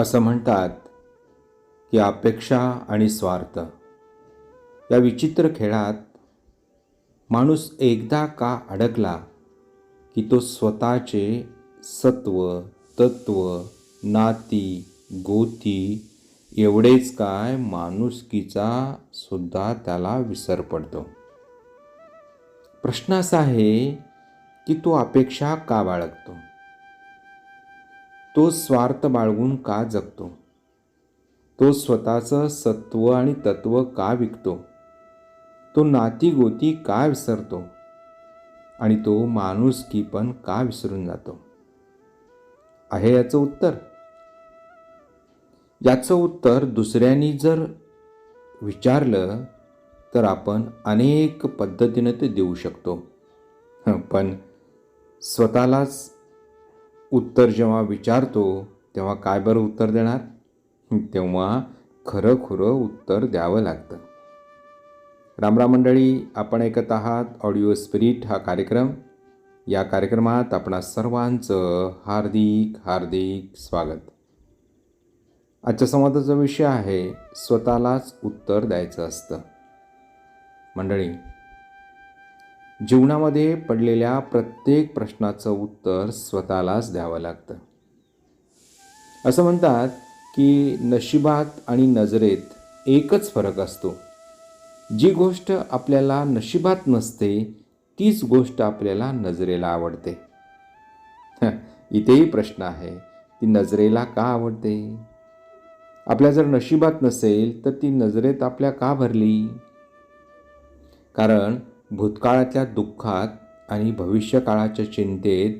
असं म्हणतात की अपेक्षा आणि स्वार्थ. या विचित्र खेळात माणूस एकदा का अडकला की तो स्वतःचे सत्व तत्व नाती गोती एवढेच काय माणुसकीचा सुद्धा त्याला विसर पडतो. प्रश्न असा आहे की तो अपेक्षा का बाळगतो? तो स्वार्थ बाळगून का जगतो? तो स्वतःचं सत्व आणि तत्व का विकतो? तो नाती गोती का विसरतो? आणि तो माणुसकी पण का विसरून जातो? आहे याचं उत्तर? याचं उत्तर दुसऱ्यांनी जर विचारलं तर आपण अनेक पद्धतीनं ते देऊ शकतो. पण स्वतःलाच उत्तर जेव्हा विचारतो तेव्हा काय बरं उत्तर देणार? तेव्हा खरं खुरं उत्तर द्यावं लागतं. रामराम मंडळी आपण ऐकत आहात ऑडिओ स्पिरिट हा कार्यक्रम. या कार्यक्रमात आपणा सर्वांचं हार्दिक हार्दिक स्वागत. आजच्या संवादाचा विषय आहे स्वतःलाच उत्तर द्यायचं असतं. मंडळी जीवनामध्ये पडलेल्या प्रत्येक प्रश्नाचं उत्तर स्वतःलाच द्यावं लागतं. असं म्हणतात की नशिबात आणि नजरेत एकच फरक असतो. जी गोष्ट आपल्याला नशिबात नसते तीच गोष्ट आपल्याला नजरेला आवडते. इथेही प्रश्न आहे ती नजरेला का आवडते? आपल्या जर नशिबात नसेल तर ती नजरेत आपल्या का भरली? कारण भूतकाळातल्या दुःखात आणि भविष्यकाळाच्या चिंतेत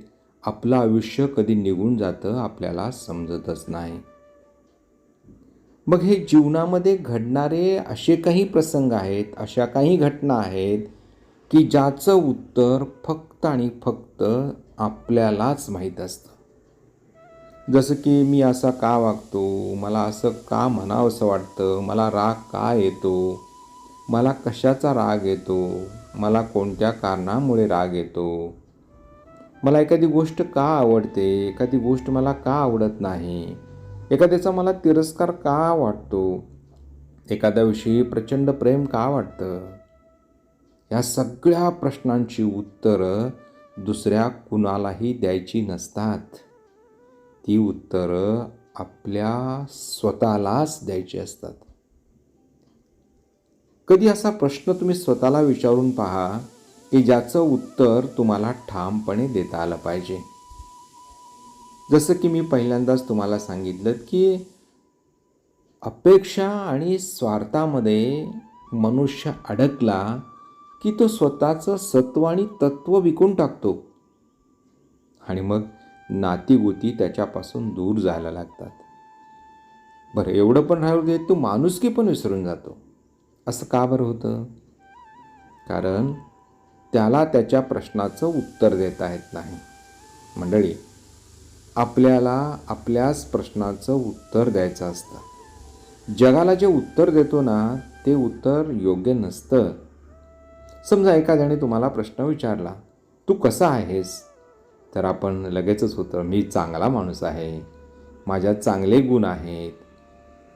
आपलं आयुष्य कधी निघून जातं आपल्याला समजतच नाही. मग हे जीवनामध्ये घडणारे असे काही प्रसंग आहेत अशा काही घटना आहेत की ज्याचं उत्तर फक्त आणि फक्त आपल्यालाच माहीत असतं. जसं की मी असा का वागतो मला असं का म्हणावंसं वाटतं मला राग का येतो मला कशाचा राग येतो मला कोणत्या कारणामुळे राग येतो? मला एखादी गोष्ट का आवडते? एखादी गोष्ट मला का आवडत नाही? एखाद्याचा मला तिरस्कार का वाटतो? एखाद्याविषयी प्रचंड प्रेम का वाटतं? ह्या सगळ्या प्रश्नांची उत्तरं दुसऱ्या कुणालाही द्यायची नसतात. ती उत्तरं आपल्या स्वतःलाच द्यायची असतात. कधी असा प्रश्न तुम्ही स्वतःला विचारून पहा की ज्याचं उत्तर तुम्हाला ठामपणे देता आलं पाहिजे. जसं की मी पहिल्यांदाच तुम्हाला सांगितलं की अपेक्षा आणि स्वार्थामध्ये मनुष्य अडकला की तो स्वतःचं सत्व आणि तत्व विकून टाकतो. आणि मग नातीगुती त्याच्यापासून दूर जायला लागतात. बरं एवढं पण राहू दे तो माणुसकी पण विसरून जातो. असं का बरं होतं? कारण त्याला त्याच्या प्रश्नाचं उत्तर देता येत नाही. मंडळी आपल्याला आपल्याच प्रश्नाचं उत्तर द्यायचं असतं. जगाला जे उत्तर देतो ना ते उत्तर योग्य नसतं. समजा एखाद्याने तुम्हाला प्रश्न विचारला तू कसा आहेस? तर आपण लगेचच होतं मी चांगला माणूस आहे. माझ्यात चांगले गुण आहेत.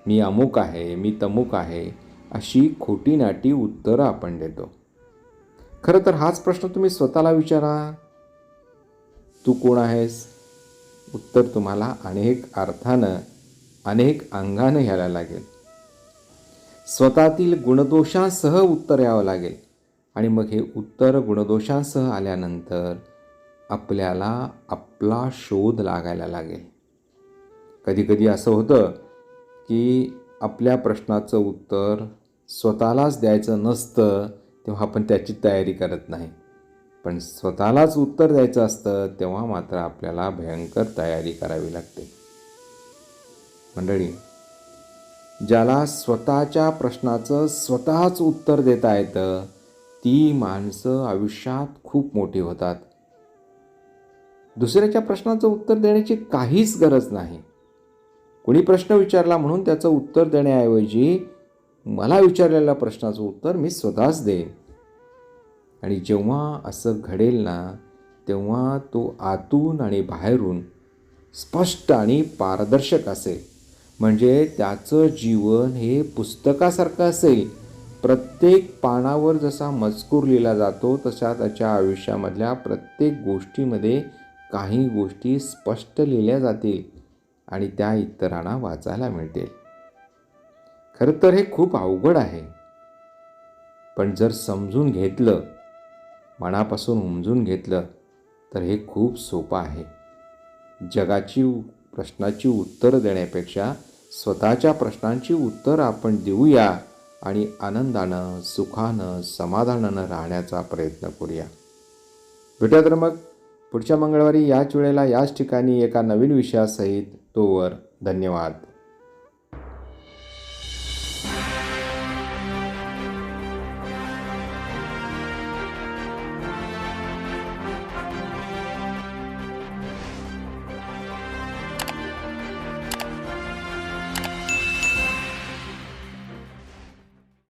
मी अमुक आहे मी तमुक आहे. अशी खोटी नाटी उत्तरं आपण देतो. खरं तर हाच प्रश्न तुम्ही स्वतःला विचारा. तू कोण आहेस? उत्तर तुम्हाला अनेक अर्थानं अनेक अंगानं घ्यायला लागेल. स्वतःतील गुणदोषांसह उत्तर यावं लागेल. आणि मग हे उत्तर गुणदोषांसह आल्यानंतर आपल्याला आपला शोध लागायला लागेल. कधीकधी असं होतं की आपल्या प्रश्नाचं उत्तर स्वतःलाच द्यायचं नसतं तेव्हा आपण त्याची तयारी करत नाही. पण स्वतःलाच उत्तर द्यायचं असतं तेव्हा मात्र आपल्याला भयंकर तयारी करावी लागते. मंडळी ज्याला स्वतःच्या प्रश्नाचं स्वतःच उत्तर देता येतं ती माणसं आयुष्यात खूप मोठी होतात. दुसऱ्याच्या प्रश्नाचं उत्तर देण्याची काहीच गरज नाही. कोणी प्रश्न विचारला म्हणून त्याचं उत्तर देण्याऐवजी मला विचारलेल्या प्रश्नाचं उत्तर मी स्वतःच देईन. आणि जेव्हा असं घडेल ना तेव्हा तो आतून आणि बाहेरून स्पष्ट आणि पारदर्शक असेल. म्हणजे त्याचं जीवन हे पुस्तकासारखं असेल. प्रत्येक पानावर जसा मजकूर लिहिला जातो तशा त्याच्या आयुष्यामधल्या प्रत्येक गोष्टीमध्ये काही गोष्टी स्पष्ट लिहिल्या जातील आणि त्या इतरांना वाचायला मिळतील. खरं तर हे खूप अवघड आहे. पण जर समजून घेतलं मनापासून उमजून घेतलं तर हे खूप सोपं आहे. जगाची प्रश्नाची उत्तरं देण्यापेक्षा स्वतःच्या प्रश्नांची उत्तरं आपण देऊया आणि आनंदानं सुखानं समाधानानं राहण्याचा प्रयत्न करूया. भेटूया तर मग. पुढच्या मंगळवारी याच वेळेला याच ठिकाणी एका नवीन विषयासहित तोवर धन्यवाद.